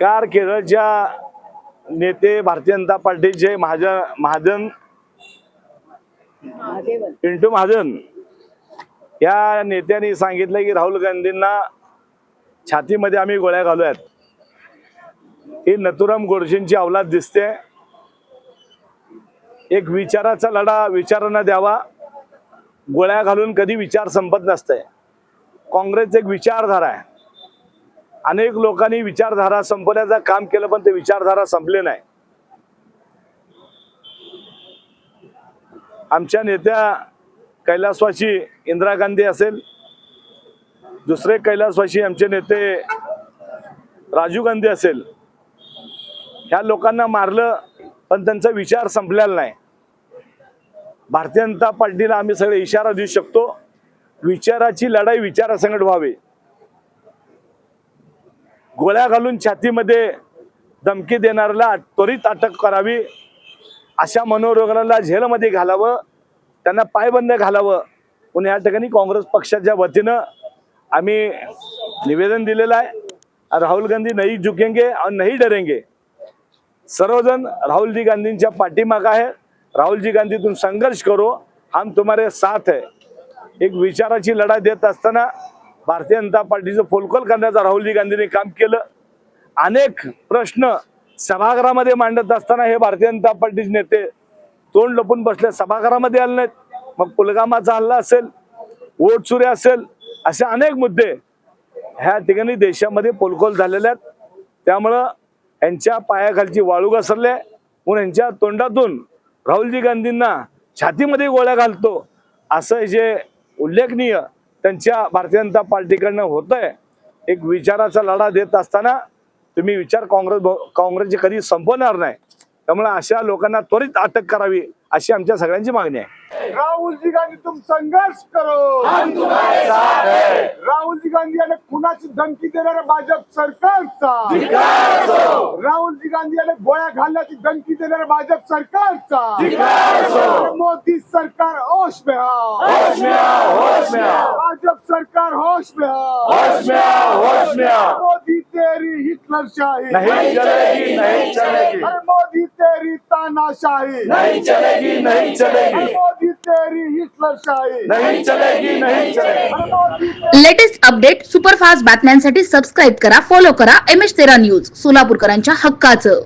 Car केरळच्या नेते भारतीय जनता पार्टीचे महाजन महाजन पिंटू महाजन या नेत्यांनी सांगितलं की राहुल गांधींना छातीमध्ये आम्ही गोळ्या घालूयात. ही नथुराम गोडसेंची अवलाद दिसते. एक विचाराचा लढा विचारांना द्यावा. गोळ्या घालून कधी विचार संपत नसते. काँग्रेस एक विचारधारा आहे. अनेक लोकांनी विचारधारा संपवण्याचं काम केलं पण ते विचारधारा संपले नाही. आमच्या नेत्या कैलासवाशी इंदिरा गांधी असेल दुसरे कैलासवाशी आमचे नेते राजीव गांधी असेल ह्या लोकांना मारलं पण त्यांचा विचार संपलेला नाही. भारतीय जनता पार्टीला आम्ही सगळे इशारा देऊ शकतो. विचाराची लढाई विचारासंगट व्हावी. गोळ्या घालून छातीमध्ये धमकी देणाऱ्याला त्वरित अटक करावी. अशा मनोरोगाला झेलमध्ये घालावं त्यांना पायबंद घालावं. म्हणून या ठिकाणी काँग्रेस पक्षाच्या वतीनं आम्ही निवेदन दिलेलं आहे. राहुल गांधी नाही झुकेंगे और नाही डरेंगे. सर्वजण राहुलजी गांधींच्या पाठीमाग आहे. राहुलजी गांधी तुम संघर्ष करो. हम तुम्हारे साथ है. एक विचाराची लढाई देत असताना भारतीय जनता पार्टीचं फोलकोल करण्याचं राहुलजी गांधींनी काम केलं. अनेक प्रश्न सभागृहामध्ये मांडत असताना हे भारतीय जनता पार्टीचे नेते तोंड लपून बसले. सभागृहामध्ये आले नाहीत. मग पुलगामाचा हल्ला असेल वोट चोरी असेल असे अनेक मुद्दे ह्या ठिकाणी देशामध्ये पोलकोल झालेले आहेत. त्यामुळं यांच्या पायाखालची वाळू घसरले म्हणून यांच्या तोंडातून राहुलजी गांधींना छातीमध्ये गोळ्या घालतो असं जे उल्लेखनीय त्यांच्या भारतीय जनता पार्टीकडनं होत आहे एक विचाराचा लढा देत असताना तुम्ही विचार काँग्रेस काँग्रेसचे कधी संपवणार नाही. त्यामुळे अशा लोकांना त्वरित अटक करावी अशी आमच्या सगळ्यांची मागणी आहे. राहुल जी गांधी तुम संघर्ष करो. राहुल जी गांधी याने कुणाची धमकी देणाऱ्या भाजप सरकारचा? राहुल जी गांधी याने गोळ्या घालण्याची धमकी देणाऱ्या भाजप सरकारचा? मोदी सरकार होश में आओ भाजप सरकार होश में होश में होश में। मोदी तेरी हिटलरशाही। नहीं चलेगी नहीं चलेगी। अरे मोदी तेरी तानाशाही। नहीं चलेगी नहीं चलेगी। मोदी तेरी हिटलरशाही। नहीं चलेगी नहीं चलेगी। लेटेस्ट अपडेट सुपरफास्ट बातम्यांसाठी सबस्क्राईब करा फॉलो करा एम एच तेरा न्यूज सोलापूरकरांच्या हक्काचं.